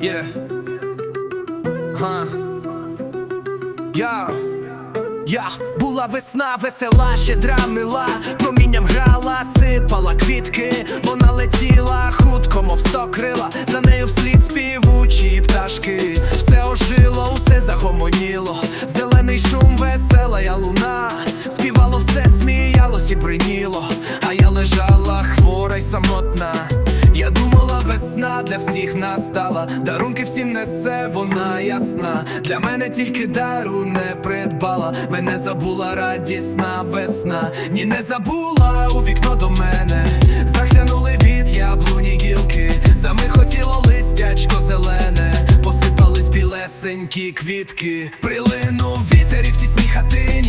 Yeah. Huh. Yeah. Я була весна, весела, щедра мила, настала, дарунки всім несе, вона ясна. Для мене тільки дару не придбала. Мене забула радісна весна. Ні, не забула у вікно до мене. Заглянули від яблуні гілки. Замихотіло листячко зелене, посипались білесенькі квітки. Прилинув вітер і в тісній хатині.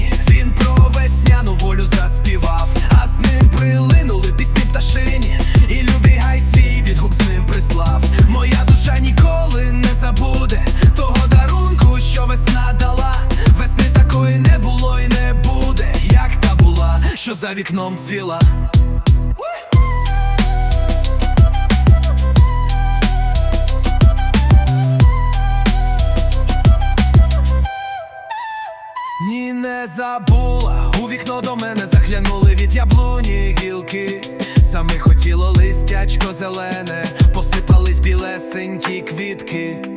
За вікном цвіла. Ні, не забула, у вікно до мене заглянули від яблуні гілки. Саме хотіло листячко зелене, посипались білесенькі квітки.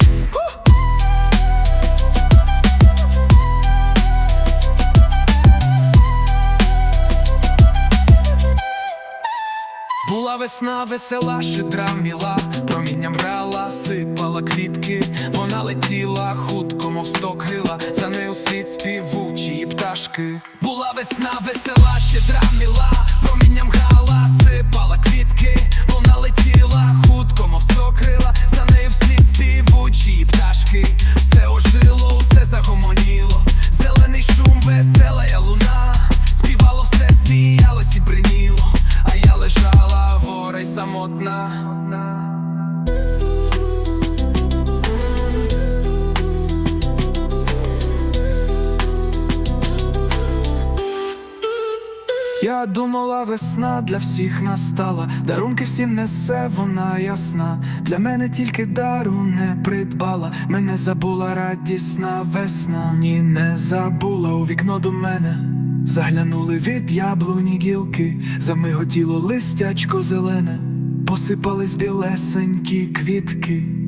Весна весела, щедра міла, промінням брала, сипала квітки, вона летіла хутко, мов сто крила, за нею слід співучі пташки. Була весна весела, щедра міла, самотна. Я думала, весна для всіх настала, дарунки всім несе, вона ясна. Для мене тільки дару не придбала, мене забула радісна весна. Ні, не забула у вікно до мене. Заглянули від яблуні гілки, замиготіло листячко зелене, посипались білесенькі квітки.